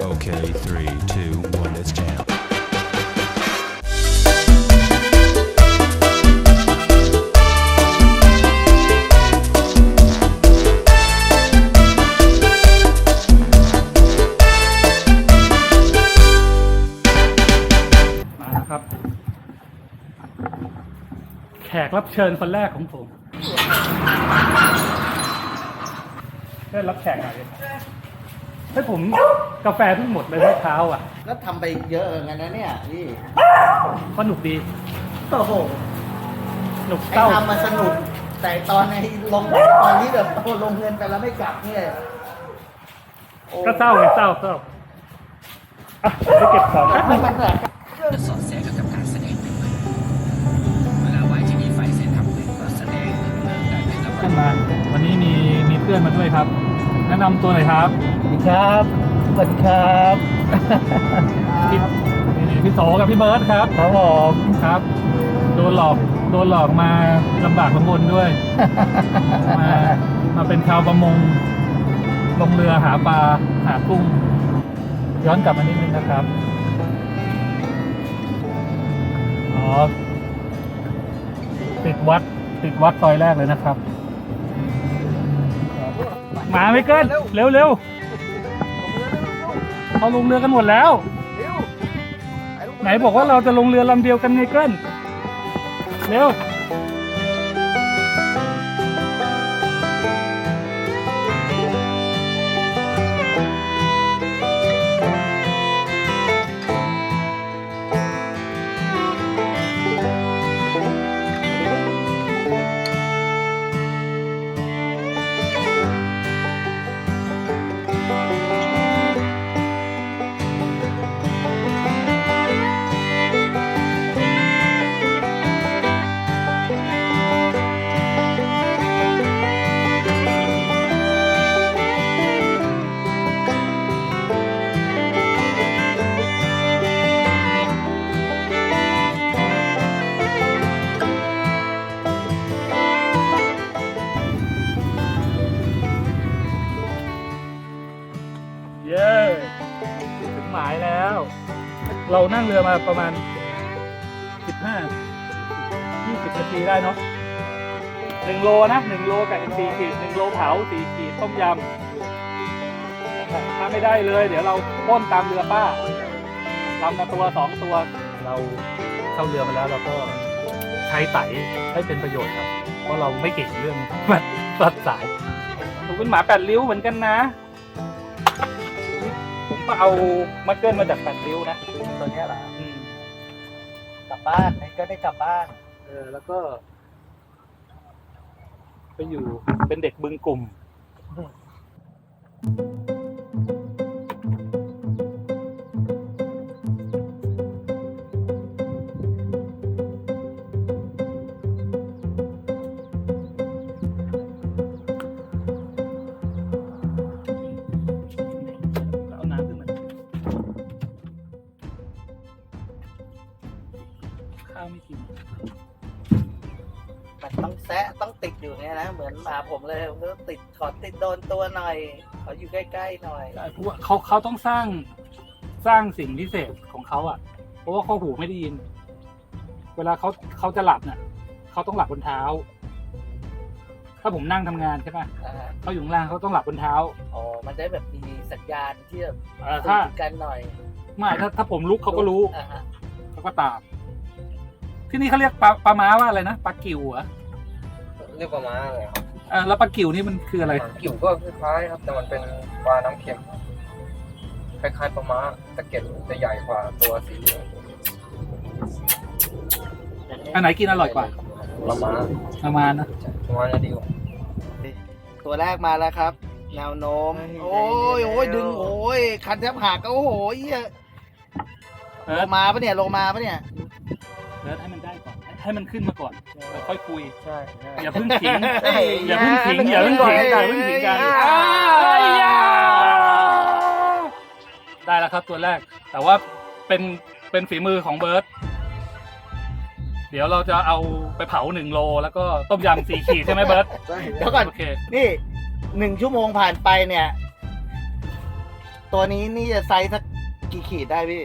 Okay, three, two, one, let's jam. มาแล้วครับ แขกรับเชิญคนแรกของผมได้รับแขกหน่อยดิ ให้ผมกาแฟเพิ่งหมดเลยเมื่อเช้าอะก็ทำไปเยอะเหมือนกันนะเนี่ยพี่ก็หนุกดีโอ้โหหนุกไอ้เศร้าทำมาสนุก แต่ตอนในลงตอนที่แบบโอ้ลงเงินไปแล้วไม่กลับเนี่ยโอ้ก็เศร้าไงเศร้าเศร้าอะไปเก็บของแป๊บนึง มันแบบ จะสอดแทรกกับการแสดงเป็นเวลาไว้ที่มีไฟเส้นทำเป็นก็แสดงเรื่องการเป็นกับขึ้นมาวันนี้มีมีเพื่อนมาด้วยครับ แนะนำตัวหน่อยครับสวัสดีครับ สวัสดีครับพี่นี่พี่โสกับพี่เบิร์ดครับครับผมครับโดนหลอกโดนหลอกมาลำบากลำบนด้วย มามาเป็นชาวประมงลงเรือหาปลาหากุ้ง ย้อนกลับมานิดนึงนะครับอ๋อติดวัดติดวัดซอยแรกเลยนะครับ มาไม่เกินเร็วเร็วเขาลงเรือกันหมดแล้ว ไหนบอกว่าเราจะลงเรือลำเดียวกันไงเกิลเร็ว เรานั่งเรือมาประมาณ 15 20นาทีได้เนาะหนึ่งโลนะหนึ่งโลกับอีกสี่ขีดหนึ่งโลเผาสี่ขีดต้มยำถ้าไม่ได้เลย เดี๋ยวเราป้นตามเรือป้าลำละตัวสองตัว เราเข้าเรือมาแล้วเราก็ใช้ไตให้เป็นประโยชน์ครับ เพราะเราไม่เก่งเรื่องมันตัดสายผมเป็นหมาแปดริ้วเหมือนกันนะ ก็เอามาเกิลมาจากแปดริ้วนะตัวเนี้ยเหรออืมกลับบ้านก็ได้กลับบ้าน เออแล้วก็ ไปอยู่เป็นเด็กบึงกลุ่ม ต้องติดอยู่เนี่ยนะ เหมือนหมาผมเลยผมก็ติดขอติดโดนตัวหน่อย ขออยู่ใกล้ๆหน่อย ใช่เพราะว่าเขาเขาต้องสร้างสร้างสิ่งพิเศษของเขาอะ เพราะว่าเขาหูไม่ได้ยิน เวลาเขาเขาจะหลับเนี่ยเขาต้องหลับบนเท้า ถ้าผมนั่งทำงานใช่ปะอ่าเขาอยู่ข้างล่างเขาต้องหลับบนเท้าอ๋อมันได้แบบมีสัญญาณที่แบบเอ่อสื่ถ้าอกันหน่อยไม่ถ้าถ้าผมลุกเขาก็รู้อ่าฮะเขาก็ตาม ที่นี่เขาเรียกปลาปลาม้าว่าอะไรนะปลากิวเหรอ เรียกว่าม้าเลยครับเออแล้วปลากิวนี่มันคืออะไร กิ่วก็คล้ายๆครับ แต่มันเป็นปลาน้ำเค็ม คล้ายๆปลาม้าแต่เกล็ดจะใหญ่กว่าตัวสีเหลืองอันไหนกินอร่อยกว่าปลาม้าประมาณนะปลาม้าจะดีกว่าตัวแรกมาแล้วครับ แนวโน้ม โอ้ยโอ้ยดึงโอ้ยคันแทบหักโอ้โหเหี้ยเอโลอมาปะเนี่ยโลมาปะเนี่ยเดี๋ยวให้มันได้ก่อน ให้มันขึ้นมาก่อนแล้วค่อยคุย ใช่อย่าเพิ่งขิงเฮ้ยอย่าเพิ่งขิงอย่าเพิ่งขิงอย่าเพิ่งขิงกันอ้าวเอ้ยอย่าได้แล้วครับตัวแรก แต่ว่าเป็นเป็นฝีมือของเบิร์ตเดี๋ยวเราจะเอาไปเผาหนึ่งโล แล้วก็ต้มยำสี่ขีดใช่ไหมเบิร์ตเดี๋ยวก่อน โอเค นี่หนึ่งชั่วโมงผ่านไปเนี่ย ตัวนี้นี่จะไซส์สักกี่ขีดได้พี่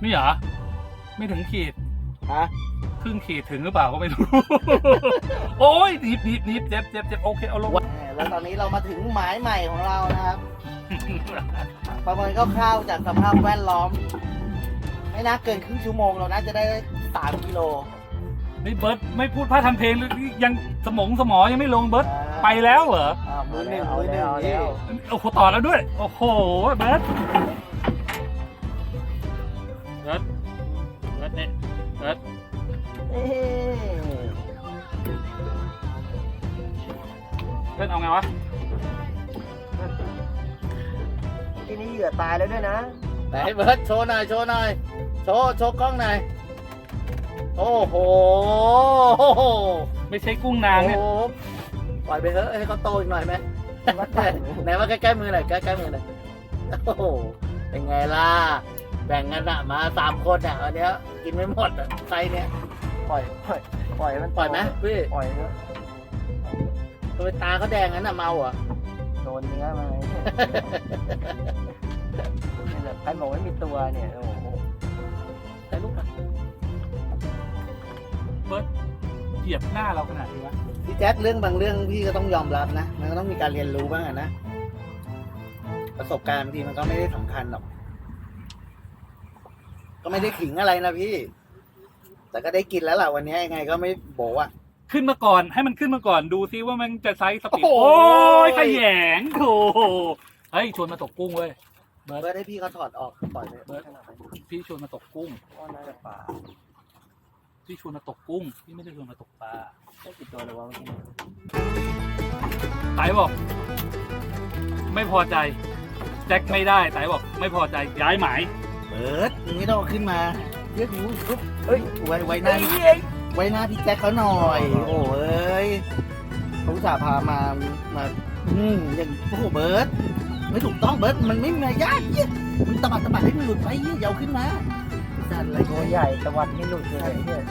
ไม่เหรอ ไม่ถึงขีด ฮะ ครึ่งขีดถึงหรือเปล่าก็ไม่รู้ โอ้ยหนีบหนีบหนีบเจ็บเจ็บเจ็บโอเคเอาลง แล้วตอนนี้เรามาถึงหมายใหม่ของเรานะครับ ประเมินคร่าวๆจากสภาพแวดล้อม ไม่น่าเกินครึ่งชั่วโมงเราน่าจะได้สามกิโลนี่เบิร์ตไม่พูดพาทำเพลงเลยนี่ยังสมองสมอยังไม่ลงเบิร์ตไปแล้วเหรออ่ามือหนึ่งมือหนึ่งนี่โอ้โหต่อแล้วด้วย โอ้โหเบิร์ต เบิร์ตเอาไงวะที่นี่เหยื่อตายแล้วด้วยนะ ไหนเบิร์ดโชว์หน่อยโชว์หน่อยโชว์โชว์กล้องหน่อยโอ้โหไม่ใช่กุ้งนางเนี่ยโอ้โหปล่อยไปเถอะให้เขาโตอีกหน่อยไหมไหนว่าใกล้ๆมือหน่อยใกล้ๆมือหน่อยโอ้โหเป็นไงล่ะแบ่งกันอะมาสามคนอะวันเนี้ยกินไม่หมดอะไซส์เนี้ยปล่อยปล่อยปล่อยมันปล่อยไหมพี่ปล่อยเถอะ ทำไมตาเขาแดงงั้นอะเมาเหรอะโดนเนื้อมานี่แหละใครบอกไม่มีตัวเนี่ยโอ้โหแต่ลูกอะเบิร์ตเหยียบหน้าเราขนาดนี้วะพี่แจ็คเรื่องบางเรื่องพี่ก็ต้องยอมรับนะ มันก็ต้องมีการเรียนรู้บ้างอะนะ ประสบการณ์บางทีมันก็ไม่ได้สำคัญหรอก ก็ไม่ได้ขิงอะไรนะพี่ แต่ก็ได้กินแล้วล่ะวันนี้ยังไงก็ไม่โบอะ ขึ้นมาก่อน ให้มันขึ้นมาก่อนดูซิว่ามันจะไซส์สปีดโอ้โห โอ้ยขยงโถเฮ้ยชวนมาตกกุ้งเว้ยเบิร์ตเบิร์ดให้พี่เขาถอดออกปล่อยไปเบิร์ตพี่ชวนมาตกกุ้งว่าน่าจะป่าพี่ชวนมาตกกุ้งพี่ไม่ได้ชวนมาตกปลาได้กี่ตัวเลยวะเมื่อกี้ไตบอก ไม่พอใจ แจ็คไม่ได้ไตบอก ไม่พอใจย้ายหมาย เบิร์ดมึงไม่ต้องเอาขึ้นมาเรียกหูปุ๊บเฮ้ยไว้ไว้หน้าไว้หน้าพี่แจ็คเขาหน่อย โอ้เอ้ยเขาอุตส่าห์พามามาอืมอย่างโอ้โหเบิร์ดไม่ถูกต้องเบิร์ดมันไม่มายากเยี่ยมึงตะบัดตะบัดให้มันหลุดไปเยี่ยอยาวขึ้นมาสั่นอะไรตัวใหญ่ตะวันไม่หลุดเลยเนี่ย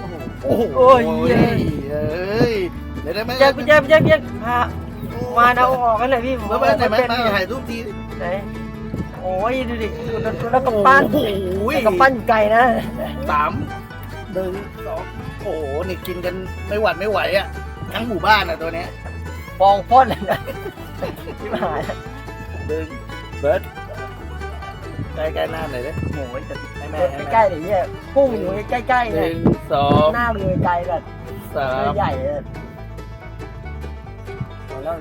โอ้โหโอ้โหโอ้ยเย้เอ้ยเดี๋ยวได้ไหมพี่แจ๊คพี่แจ๊คพี่แจ๊คพี่แจ๊คพามาเอาออกกันเลยพี่ผมเบิร์ดเบิร์ดไหนไหมเป็นมาเนี่ยถ่ายรูปทีไหนโอ้ยดูดิตัวตัวแล้วกำปั้นโอ้โหแต่กำปั้นอยู่ไกลนะสามหนึ่งสองโอ้โหนี่กินกันไม่หวัดไม่ไหวอะทั้งหมู่บ้านอะตัวเนี้ยฟองพ่นเลยนะที่หายหนึ่งเบิร์ดใกล้ใกล้ๆหน้าหน่อยดิโอ้ยจะให้แม่ให้ใกล้แม่ๆเลยเนี่ยพุ่งอยู่ใกล้ๆหเนี่ยนึ่งสองหน้ามือไกลแบบสามใหญ่เลยโอ้แล้ว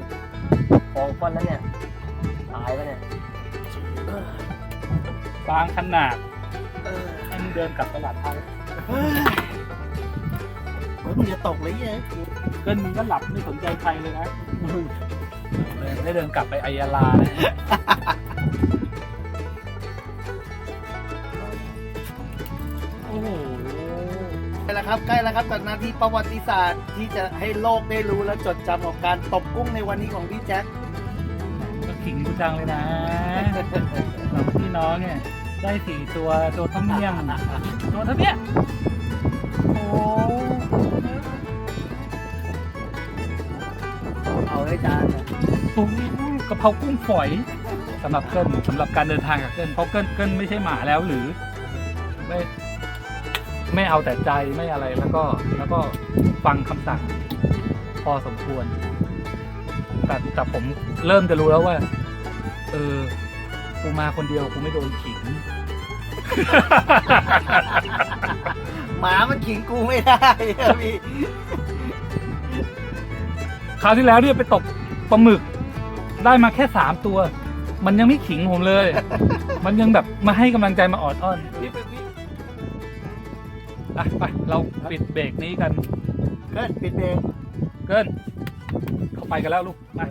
ฟองพ่นแล้วเนี่ยตายแล้วเนี่ยบางขนาดให้มันเดินกลับตลาดไทย ตกเลยเนี่ยเกินมึงก็หลับไม่สนใจใครเลยนะได้เดินกลับไปอายาลานะโอ้โหใกล้แล้วครับใกล้แล้วครับจากนาทีประวัติศาสตร์ที่จะให้โลกได้รู้และจดจำของการตบกุ้งในวันนี้ของพี่แจ็คก็ขิงกูจังเลยนะสองพี่น้องเนี่ย ได้สี่ตัวตัวต้มยำตัวเท่าเนี้ยโอ้ จานเนี่ยโหกะเพรากุ้งฝอยสำหรับเกินสำหรับการเดินทางกับเกินเพราะเกินเกินไม่ใช่หมาแล้วหรือ ไม่ไม่เอาแต่ใจไม่อะไรแล้วก็แล้วก็ฟังคำสั่งพอสมควร แต่แต่ผมเริ่มจะรู้แล้วว่า เออกูมาคนเดียวกูไม่โดนขิง หมามันขิงกูไม่ได้อะพี่ค ราวที่แล้วเนี่ยไปตกปลาหมึก ได้มาแค่สามตัว มันยังไม่ขิงผมเลย มันยังแบบมาให้กำลังใจมาออดอ้อนพี่ไปพี่อะไปเราปิดเบรกนี้กัน เกินปิดเบรกเกินเข้าไปกันแล้วลูกมา